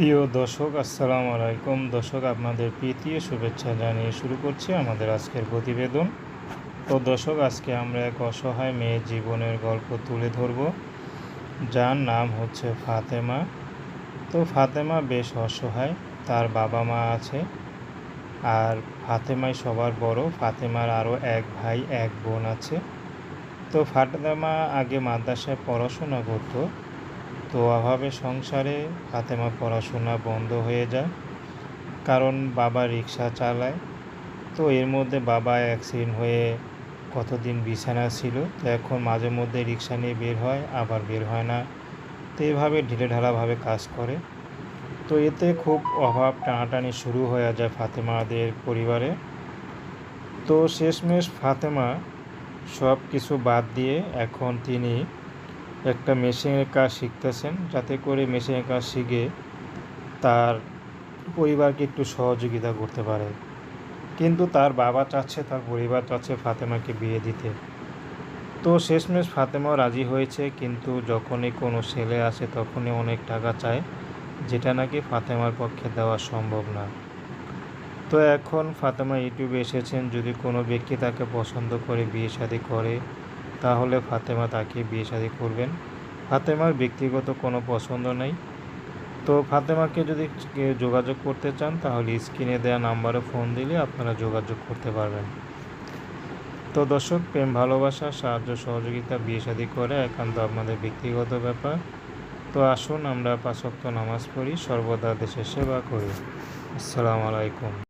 প্রিয় দর্শক, আসসালামু আলাইকুম। দর্শক, আপনাদের প্রীতি ও শুভেচ্ছা জানিয়ে শুরু করছি আমাদের আজকের প্রতিবেদন। তো দর্শক, আজকে আমরা এক অসহায় মেয়ের জীবনের গল্প তুলে ধরব। যার নাম হচ্ছে ফাতেমা। তো ফাতেমা বেশ অসহায়, তার বাবা মা আছে। আর ফাতেমাই সবার বড়, ফাতেমার আরও এক ভাই, এক বোন আছে। তো ফাতেমা আগে মাদ্রাসায় পড়াশোনা করতো। তো অভাবে সংসারে ফাতেমা পড়াশোনা বন্ধ হয়ে যায়, কারণ বাবা রিক্সা চালায়। তো এর মধ্যে বাবা অ্যাক্সিডেন্ট হয়ে কতদিন বিছানা ছিল, তো এখন মাঝে মধ্যে রিক্সা নিয়ে বের হয়, আবার বের হয় না। তো এভাবে ঢিলে ঢালাভাবে কাজ করে। তো এতে খুব অভাব টানাটানি শুরু হয়ে যায় ফাতেমাদের পরিবারে। তো শেষমেশ ফাতেমা সব কিছু বাদ দিয়ে এখন তিনি একটা মেশিনের কাজ শিখতেছেন, যাতে করে মেশিনের কাজ শিখে তার পরিবারকে একটু সহযোগিতা করতে পারে। কিন্তু তার বাবা চাচ্ছে, তার পরিবার চাচ্ছে ফাতেমাকে বিয়ে দিতে। তো শেষমেশ ফাতেমাও রাজি হয়েছে, কিন্তু যখনই কোনো ছেলে আসে তখনই অনেক টাকা চায়, যেটা নাকি ফাতেমার পক্ষে দেওয়া সম্ভব না। তো এখন ফাতেমা ইউটিউবে এসেছেন, যদি কোনো ব্যক্তি তাকে পছন্দ করে, বিয়ে শাদী করে তাহলে ফাতেমা তাকে বিয়ে শাদী করবেন। ফাতেমার ব্যক্তিগত কোনো পছন্দ নেই। তো ফাতেমাকে যদি যোগাযোগ করতে চান, তাহলে স্ক্রিনে দেওয়া নাম্বারে ফোন দিলে আপনারা যোগাযোগ করতে পারবেন। তো দর্শক, প্রেম, ভালোবাসা, সাহায্য, সহযোগিতা, বিয়ে শাদী করে একান্ত আপনাদের ব্যক্তিগত ব্যাপার। তো আসুন আমরা পাঁচক্ত নামাজ পড়ি, সর্বদা দেশের সেবা করি। আসসালামু আলাইকুম।